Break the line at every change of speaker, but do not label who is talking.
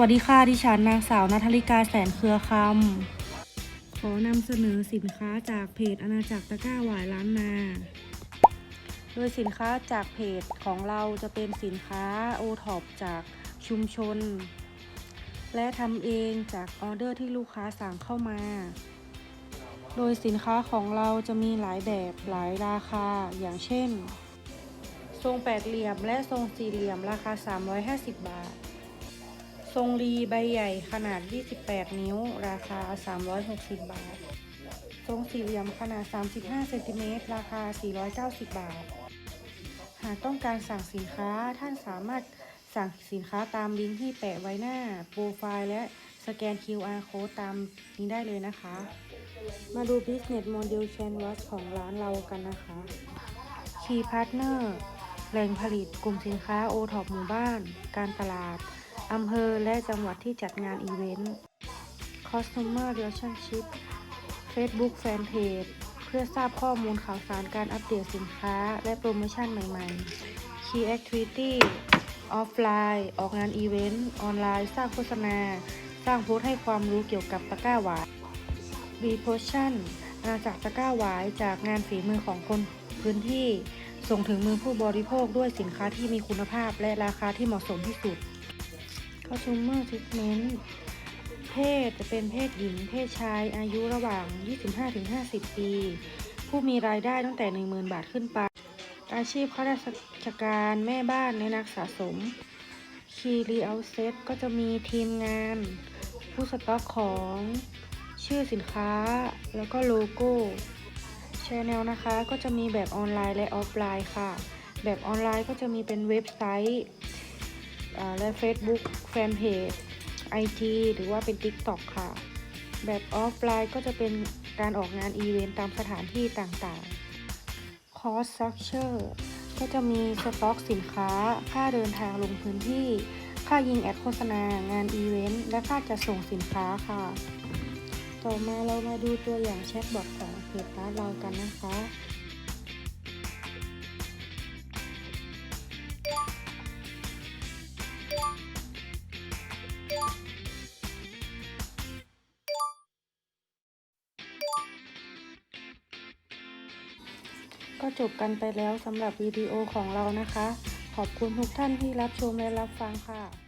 วัสดีค่ะ ดิฉันนางสาวนัทลิกาแสนเครือคำ ขอนำเสนอสินค้าจากเพจอาณาจักรตะก้าหวายล้านนา โดยสินค้าจากเพจของเราจะเป็นสินค้าโอท็อปจากชุมชน และทำเองจากออเดอร์ที่ลูกค้าสั่งเข้ามา โดยสินค้าของเราจะมีหลายแบบหลายราคา อย่างเช่น ทรงแปดเหลี่ยมและทรงสี่เหลี่ยมราคา 350 บาท ทรงรีใบใหญ่ขนาด 28 นิ้ว ราคา 360 บาท ทรงสี่เหลี่ยมขนาด 35เซนติเมตรราคา 490 บาท หากต้องการสั่งสินค้าท่านสามารถสั่งสินค้าตามลิงก์ที่แปะไว้หน้าโปรไฟล์และสแกน QR code ตามนี้ได้เลยนะคะ มาดู Business Model Canvas ของร้านเรากันนะคะ Key Partner แหล่งผลิตกลุ่มสินค้าโอท็อปหมู่บ้าน การตลาด อำเภอและจังหวัดที่จัดงานอีเวนต์ Customer Relationship Facebook Fanpage เพื่อทราบข้อมูลข่าวสารการอัปเดตสินค้า และโปรโมชั่นใหม่ๆ Key Activity ออฟไลน์ ออกงานอีเวนต์ ออนไลน์ สร้างโฆษณา สร้างโพสต์ให้ความรู้เกี่ยวกับตะกร้าหวานรีโพชั่นอาณาจักตะกร้าหวายจากงานฝีมือของคนพื้นที่ ส่งถึงมือผู้บริโภคด้วยสินค้าที่มีคุณภาพและราคาที่เหมาะสมที่สุด Consumer Treatment เพศจะเป็นเพศหญิง เพศชายอายุระหว่าง 25-50 ปี ผู้มีรายได้ตั้งแต่ 10,000 บาทขึ้นไป อาชีพข้าราชการแม่บ้านและนักสะสม Key Real Set ก็จะมีทีมงาน ผู้สต็อกของชื่อสินค้าแล้วก็โลโก้ชแนลนะคะก็จะมีแบบออนไลน์และออฟไลน์ค่ะ แบบออนไลน์ก็จะมีเป็นเว็บไซต์ และ Facebook Fanpage IG หรือว่าเป็น TikTok ค่ะ แบบออฟไลน์ก็จะเป็นการออกงานอีเวนต์ตามสถานที่ต่างๆ Cost Structure ก็จะมีสต็อกสินค้า ค่าเดินทางลงพื้นที่ ค่ายิงแอดโฆษณา งานอีเวนต์ และค่าจัดส่งสินค้าค่ะ ต่อมาเรามาดูตัวอย่างแชทบอทของเพจร้านเรากันนะคะ ก็จบกันไปแล้วสำหรับวิดีโอของเรานะคะ ขอบคุณทุกท่านที่รับชมและรับฟังค่ะ